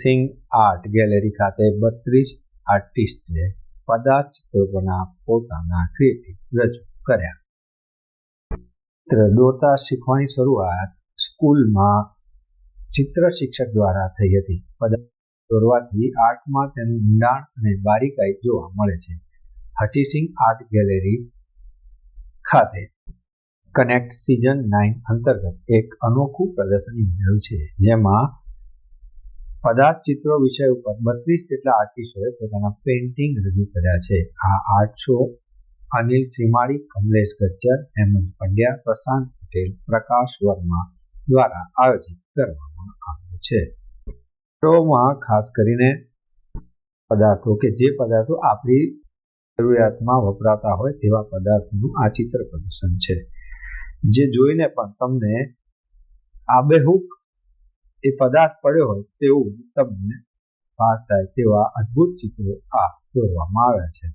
સિંગ art gallery ખાતે બત્રીસ આર્ટિસ્ટે પદાર્થ પોતાના ક્રિએટિવ રજૂ કર્યા. ચિત્ર દોરતા શીખવાની શરૂઆત સ્કૂલમાં ચિત્ર શિક્ષક દ્વારા થઈ હતી. દોરવાથી આર્ટમાં તેનું ઊંડાણ અને બારીકાઈ જોવા મળે છે. હટીસિંગ આર્ટ ગેલેરી ખાતે કનેક્ટ સિઝન નાઇન અંતર્ગત એક અનોખું પ્રદર્શન યોજાયું છે, જેમાં પદાર્થ ચિત્રો વિષય ઉપર બત્રીસ જેટલા આર્ટિસ્ટોએ પોતાના પેઇન્ટિંગ રજૂ કર્યા છે. આ આર્ટ શો અનિલ સીમાડી કમલેશ ગજ્જર, હેમંત પંડ્યા, પ્રશાંત પટેલ, પ્રકાશ વર્મા દ્વારા આયોજિત કરવામાં આવ્યો છે. શોમાં ખાસ કરીને પદાર્થો કે જે પદાર્થો આપણી જરૂરિયાતમાં વપરાતા હોય તેવા પદાર્થોનું આ ચિત્ર પ્રદર્શન છે. જે જોઈને પણ તમને આબેહૂબ એ પદાર્થ પડ્યો હોય તેવું તમને ભાસ થાય તેવા અદ્ભુત ચિત્રો આ દોરવામાં આવ્યા છે.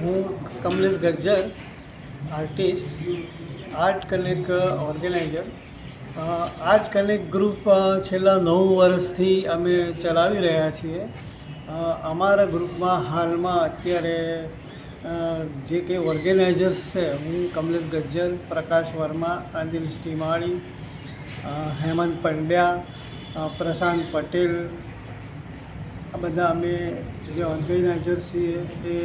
હું Kamlesh Garjar, artist, art connect organiser. Art connect group છેલ્લા નવ વર્ષથી અમે ચલાવી રહ્યા છીએ. અમારા ગ્રુપમાં હાલમાં અત્યારે જે કે ઓર્ગેનાઇઝર્સ છે, હું કમલેશ ગજ્જર પ્રકાશ વર્મા અનિલ શ્રીમાળી હેમંત પંડ્યા પ્રશાંત પટેલ, આ બધા અમે જે ઓર્ગેનાઇઝર છીએ એ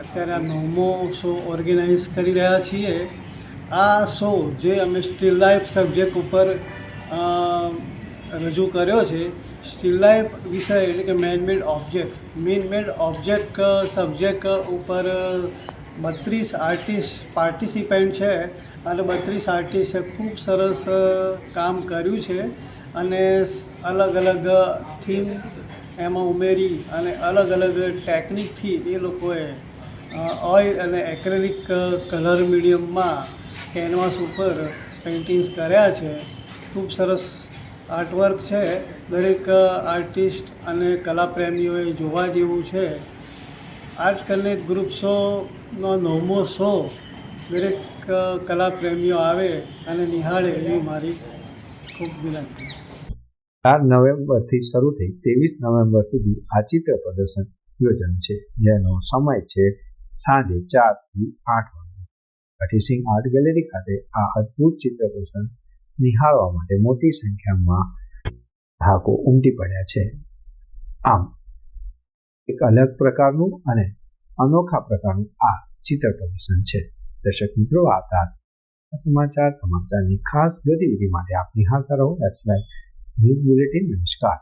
અત્યારે આ નવમો શો ઓર્ગેનાઇઝ કરી રહ્યા છીએ. આ શો જે અમે સ્ટીલ લાઈફ સબ્જેક્ટ ઉપર રજૂ કર્યો છે સ્ટીલ લાઈફ વિષય એટલે કે man made object man made object subject ઉપર બત્રીસ આર્ટિસ્ટ પાર્ટિસિપન્ટ છે. અને બત્રીસ આર્ટિસ્ટે ખૂબ સરસ કામ કર્યું છે. અને અલગ અલગ થીમ એમાં ઉમેરી અને અલગ અલગ ટેકનિકથી એ લોકોએ ઓઇલ અને એક્રેલિક કલર મીડિયમમાં કેનવાસ ઉપર પેઇન્ટિંગ્સ કર્યા છે. ખૂબ સરસ આર્ટવર્ક છે. દરેક આર્ટિસ્ટ અને કલાપ્રેમીઓએ જોવા જેવું છે. આર્ટ કનેક્ટ ગ્રુપ શોનો નવમો શો દરેક કલાપ્રેમીઓ આવે અને નિહાળે એવી મારી ખૂબ વિનંતી. ચાર નવેમ્બરથી શરૂ થઈ ત્રેવીસ નવેમ્બર સુધી આ ચિત્ર પ્રદર્શન યોજાયું છે, જેનો સમય છે સાંજે ચારથી આઠ વાગે હઠીસિંહ આર્ટ ગેલેરી ખાતે આ અદ્ભુત ચિત્ર પ્રદર્શન નિહાળવા માટે મોટી સંખ્યામાં ધાકો ઉમટી પડ્યા છે. આમ, એક અલગ પ્રકારનું અને અનોખા પ્રકારનું આ ચિત્ર પ્રદર્શન છે. દર્શક મિત્રો આ હતા સમાચાર, સમાચારની ખાસ ગતિવિધિ માટે આપની હાલતા રહો. એસ ન્યૂઝ બુલેટિન નમસ્કાર.